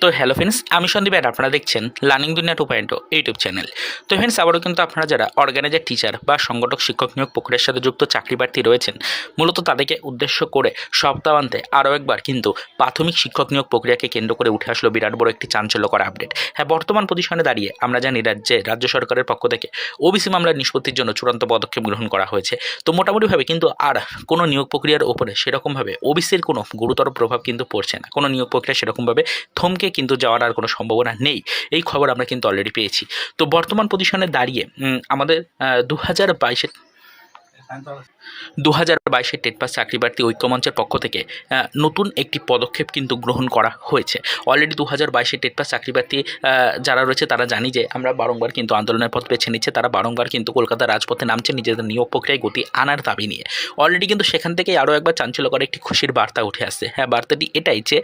তো hello friends আমি সন্দীপ আর আপনারা দেখছেন learning Duniya to point YouTube channel তো ফ্রেন্ডস আবারও কিন্তু আপনারা যারা অর্গানাইজার টিচার বা সংগঠক, শিক্ষক নিয়োগ প্রক্রিয়ার সাথে যুক্ত চাকরি প্রার্থী রয়েছেন, মূলত তাদেরকে উদ্দেশ্য করে সপ্তাহান্তে আরও একবার কিন্তু প্রাথমিক শিক্ষক নিয়োগ প্রক্রিয়াকে কেন্দ্র করে উঠে আসলো বিরাট বড় একটি চাঞ্চল্যকর আপডেট হ্যাঁ বর্তমান পজিশনে দাঁড়িয়ে আমরা জানি রাজ্যে, রাজ্য সরকারের পক্ষ থেকে ওবিসি মামলার নিষ্পত্তির জন্য চূড়ান্ত পদক্ষেপ গ্রহণ করা হয়েছে। তো মোটামুটিভাবে কিন্তু আর কোনো নিয়োগ প্রক্রিয়ার ওপরে সেরকমভাবে ওবিসির কোনো গুরুতর প্রভাব কিন্তু পড়ছে না। কোনো নিয়োগ প্রক্রিয়া সেরকমভাবে থমকে কিন্তু যাওয়ার আর কোনো সম্ভাবনা নেই। এই খবর আমরা কিন্তু অলরেডি পেয়েছি। তো বর্তমান পজিশনে দাঁড়িয়ে আমাদের দু হাজার বাইশে দু হাজার বাইশের টেট পাস চাকরি প্রার্থী ঐক্যমঞ্চের পক্ষ থেকে নতুন একটি পদক্ষেপ কিন্তু গ্রহণ করা হয়েছে। অলরেডি দু হাজার বাইশের টেট পাস চাকরি প্রার্থী যারা রয়েছে তারা জানি যে আমরা বারংবার কিন্তু আন্দোলনের পথ বেছে নিচ্ছে, তারা বারংবার কিন্তু কলকাতার রাজপথে নামছে নিজেদের নিয়োগ প্রক্রিয়ায় গতি আনার দাবি নিয়ে। অলরেডি কিন্তু সেখান থেকে আরও একবার চাঞ্চল্যকর একটি খুশির বার্তা উঠে আসছে। হ্যাঁ বার্তাটি এটাই যে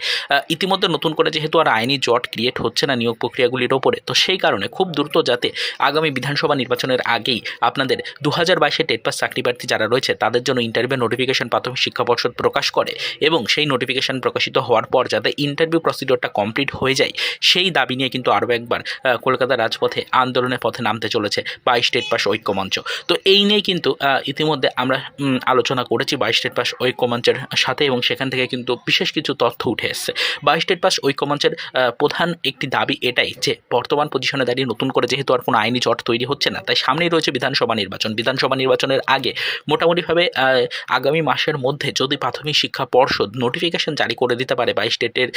ইতিমধ্যে নতুন করে যেহেতু আর আইনি জট ক্রিয়েট হচ্ছে না নিয়োগ প্রক্রিয়াগুলির ওপরে, তো সেই কারণে খুব দ্রুত যাতে আগামী বিধানসভা নির্বাচনের আগেই আপনাদের দু হাজার বাইশে টেট পাস চাকরি প্রার্থী যারা রয়েছে তাদের জন্য ইন্টারভিউ নোটিফিকেশন প্রাথমিক শিক্ষা পর্ষদ প্রকাশ করে এবং সেই নোটিফিকেশন প্রকাশিত হওয়ার পর যাতে ইন্টারভিউ প্রসিডিওরটা কমপ্লিট হয়ে যায় সেই দাবি নিয়ে কিন্তু আরও একবার আহ, কলকাতার রাজপথে আন্দোলনের পথে নামতে চলেছে বাইশ স্টেট পাস ঐক্যমঞ্চ। তো এই নিয়ে কিন্তু ইতিমধ্যে আমরা আলোচনা করেছি বাইশ স্টেট পাস ঐক্যমঞ্চের সাথে এবং সেখান থেকে কিন্তু বিশেষ কিছু তথ্য উঠে এসছে। বাইশ স্টেট পাস ঐক্যমঞ্চের প্রধান একটি দাবি এটাই যে বর্তমান পজিশনে দাঁড়িয়ে নতুন করে যেহেতু আর কোনো আইনি জট তৈরি হচ্ছে না তাই সামনেই রয়েছে বিধানসভা নির্বাচন। বিধানসভা নির্বাচনের আগে মোটামুটিভাবে আগামী মাসের মধ্যে যদি প্রাথমিক শিক্ষা পর্ষদ নোটিফিকেশন জারি করে দিতে পারে বা স্টেটের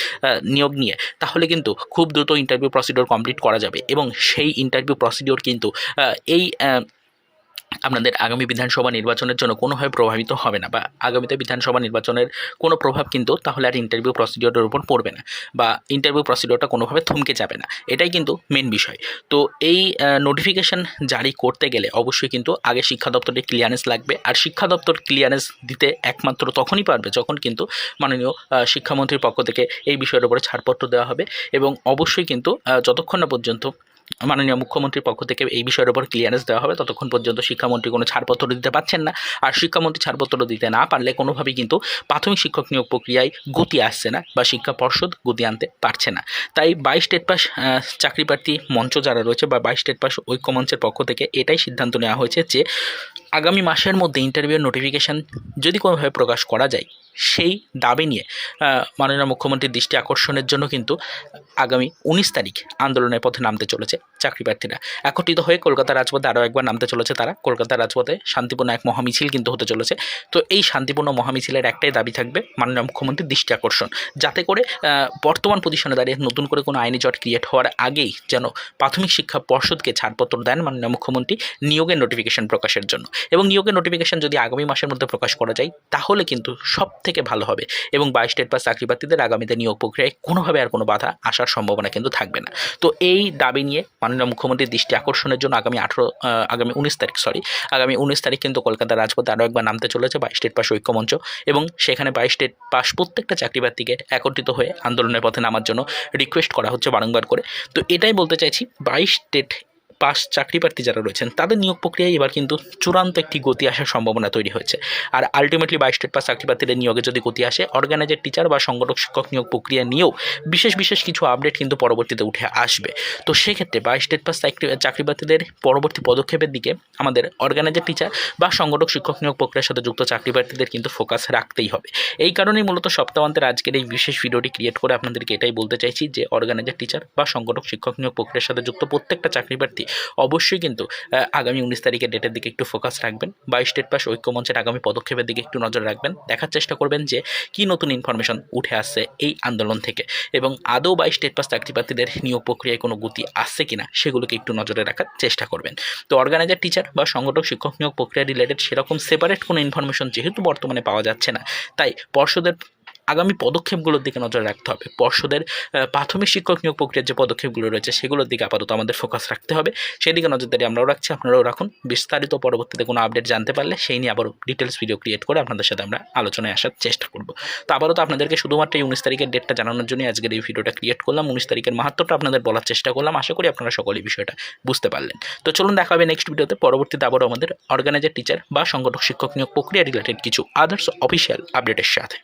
নিয়োগ নিয়ে, তাহলে কিন্তু খুব দ্রুত ইন্টারভিউ প্রসিডিওর কমপ্লিট করা যাবে এবং সেই ইন্টারভিউ প্রসিডিওর কিন্তু এই আপনাদের আগামী বিধানসভা নির্বাচনের জন্য কোনোভাবে প্রভাবিত হবে না বা আগামীতে বিধানসভা নির্বাচনের কোনো প্রভাব কিন্তু তাহলে আর ইন্টারভিউ প্রসিডিওরের উপর পড়বে না বা ইন্টারভিউ প্রসিডিওরটা কোনোভাবে থমকে যাবে না। এটাই কিন্তু মেন বিষয়। তো এই নোটিফিকেশন জারি করতে গেলে অবশ্যই কিন্তু আগে শিক্ষা দপ্তরের ক্লিয়ারেন্স লাগবে আর শিক্ষা দপ্তর ক্লিয়ারেন্স দিতে একমাত্র তখনই পারবে যখন কিন্তু মাননীয় শিক্ষামন্ত্রীর পক্ষ থেকে এই বিষয়ের উপরে ছাড়পত্র দেওয়া হবে এবং অবশ্যই কিন্তু যতক্ষণ না পর্যন্ত মাননীয় মুখ্যমন্ত্রীর পক্ষ থেকে এই বিষয়ের উপর ক্লিয়ারেন্স দেওয়া হবে। ততক্ষণ পর্যন্ত শিক্ষামন্ত্রী কোনো ছাড়পত্র দিতে পারছেন না। আর শিক্ষামন্ত্রী ছাড়পত্র দিতে না পারলে কোনোভাবেই কিন্তু প্রাথমিক শিক্ষক নিয়োগ প্রক্রিয়ায় গতি আসছে না বা শিক্ষা পর্ষদ গতি আনতে পারছে না। তাই বাইশ স্টেট পাস চাকরি প্রার্থী মঞ্চ যারা রয়েছে বা বাইশ স্টেট পাস ঐক্যমঞ্চের পক্ষ থেকে এটাই সিদ্ধান্ত নেওয়া হয়েছে যে, আগামী মাসের মধ্যে ইন্টারভিউ নোটিফিকেশান যদি কোনোভাবে প্রকাশ করা যায় সেই দাবি নিয়ে মাননীয় মুখ্যমন্ত্রীর দৃষ্টি আকর্ষণের জন্য কিন্তু আগামী উনিশ তারিখ আন্দোলনের পথে নামতে চলেছে চাকরি প্রার্থীরা। একত্রিত হয়ে কলকাতা রাজপথে আরও একবার নামতে চলেছে তারা। কলকাতা রাজপথে শান্তিপূর্ণ এক মহামিছিল কিন্তু হতে চলেছে। তো এই শান্তিপূর্ণ মহামিছিলের একটাই দাবি থাকবে মাননীয় মুখ্যমন্ত্রীর দৃষ্টি আকর্ষণ। যাতে করে বর্তমান পজিশনে দাঁড়িয়ে নতুন করে কোনো আইনি জট ক্রিয়েট হওয়ার আগেই যেন প্রাথমিক শিক্ষা পর্ষদকে ছাড়পত্র দেন মাননীয় মুখ্যমন্ত্রী নিয়োগের নোটিফিকেশন প্রকাশের জন্য। এবং নিয়োগের নোটিফিকেশন যদি আগামী মাসের মধ্যে প্রকাশ করা যায়, তাহলে কিন্তু সব থেকে ভালো হবে। এবং বাইশ স্টেট পাস চাকরি প্রার্থীদের আগামীতে নিয়োগ প্রক্রিয়ায় কোনোভাবে আর কোনো বাধা আসার সম্ভাবনা কিন্তু থাকবে না। তো এই দাবি নিয়ে মাননীয় মুখ্যমন্ত্রীর দৃষ্টি আকর্ষণের জন্য আগামী আঠেরো আগামী উনিশ তারিখ সরি আগামী উনিশ তারিখ কিন্তু কলকাতা রাজপথে আরও একবার নামতে চলেছে বাইশ স্টেট পাস ঐক্যমঞ্চ এবং সেখানে বাইশ স্টেট পাস প্রত্যেকটা চাকরি প্রার্থীকে একত্রিত হয়ে আন্দোলনের পথে নামার জন্য রিকোয়েস্ট করা হচ্ছে বারংবার করে। তো এটাই বলতে চাইছি, বাইশ স্টেট পাস চাকরি প্রার্থী যারা রয়েছেন, তাদের নিয়োগ প্রক্রিয়ায় এবার কিন্তু চূড়ান্ত একটি গতি আসার সম্ভাবনা তৈরি হয়েছে। আর আলটিমেটলি বাইশ স্টেট পাস চাকরি প্রার্থীদের নিয়োগে যদি গতি আসে অর্গানাইজার টিচার বা সংগঠক শিক্ষক নিয়োগ প্রক্রিয়া নিয়েও বিশেষ বিশেষ কিছু আপডেট কিন্তু পরবর্তীতে উঠে আসবে। তো সেক্ষেত্রে বাইশ স্টেট পাস চাকরি চাকরি প্রার্থীদের পরবর্তী পদক্ষেপের দিকে আমাদের অর্গানাইজার টিচার বা সংগঠক শিক্ষক নিয়োগ প্রক্রিয়ার সাথে যুক্ত চাকরি প্রার্থীদের কিন্তু ফোকাস রাখতেই হবে। এই কারণেই মূলত সপ্তাহান্তের আজকের এই বিশেষ ভিডিওটি ক্রিয়েট করে আপনাদেরকে এটাই বলতে চাইছি যে অর্গানাইজার টিচার বা সংগঠক শিক্ষক নিয়োগ প্রক্রিয়ার সাথে যুক্ত প্রত্যেকটা চাকরি প্রার্থী অবশ্যই কিন্তু আগামী উনিশ তারিখের ডেটের দিকে একটু ফোকাস রাখবেন। বাইশ স্টেট পাস ঐক্যমঞ্চের আগামী পদক্ষেপের দিকে একটু নজর রাখবেন। দেখার চেষ্টা করবেন যে, কী নতুন ইনফরমেশন উঠে আসছে এই আন্দোলন থেকে এবং আদৌ বাইশ স্টেট পাস চাকরি প্রার্থীদের নিয়োগ প্রক্রিয়ায় কোনো গতি আসছে কিনা সেগুলোকে একটু নজরে রাখার চেষ্টা করবেন। তো অর্গানাইজার টিচার বা সংগঠক, শিক্ষক নিয়োগ প্রক্রিয়া রিলেটেড সেরকম সেপারেট কোনো ইনফরমেশন যেহেতু বর্তমানে পাওয়া যাচ্ছে না, তাই পর্ষদের আগামী পদক্ষেপগুলোর দিকে নজর রাখতে হবে। পর্ষদের প্রাথমিক শিক্ষক নিয়োগ প্রক্রিয়ার যে পদক্ষেপগুলো রয়েছে, সেগুলোর দিকে আপাতত আমাদের ফোকাস রাখতে হবে। সেদিকে নজরদারি আমরাও রাখছি, আপনারাও রাখুন। বিস্তারিত পরবর্তীতে কোনো আপডেট জানতে পারলে সেই নিয়ে আবারও ডিটেলস ভিডিও ক্রিয়েট করে আপনাদের সাথে আমরা আলোচনায় আসার চেষ্টা করব। তো আবারও তো আপনাদেরকে শুধুমাত্র এই উনিশ তারিখের ডেটটা জানানোর জন্যই আজকের এই ভিডিওটা ক্রিয়েট করলাম। উনিশ তারিখের মাহাত্মটা আপনাদের বলার চেষ্টা করলাম। আশা করি আপনারা সকলেই বিষয়টা বুঝতে পারলেন। তো চলুন দেখা হবে নেক্সট ভিডিওতে পরবর্তীতে আবারও আমাদের অর্গানাইজার টিচার বা সংগঠক শিক্ষক নিয়োগ প্রক্রিয়া রিলেটেড কিছু আদার্স অফিসিয়াল আপডেটের সাথে।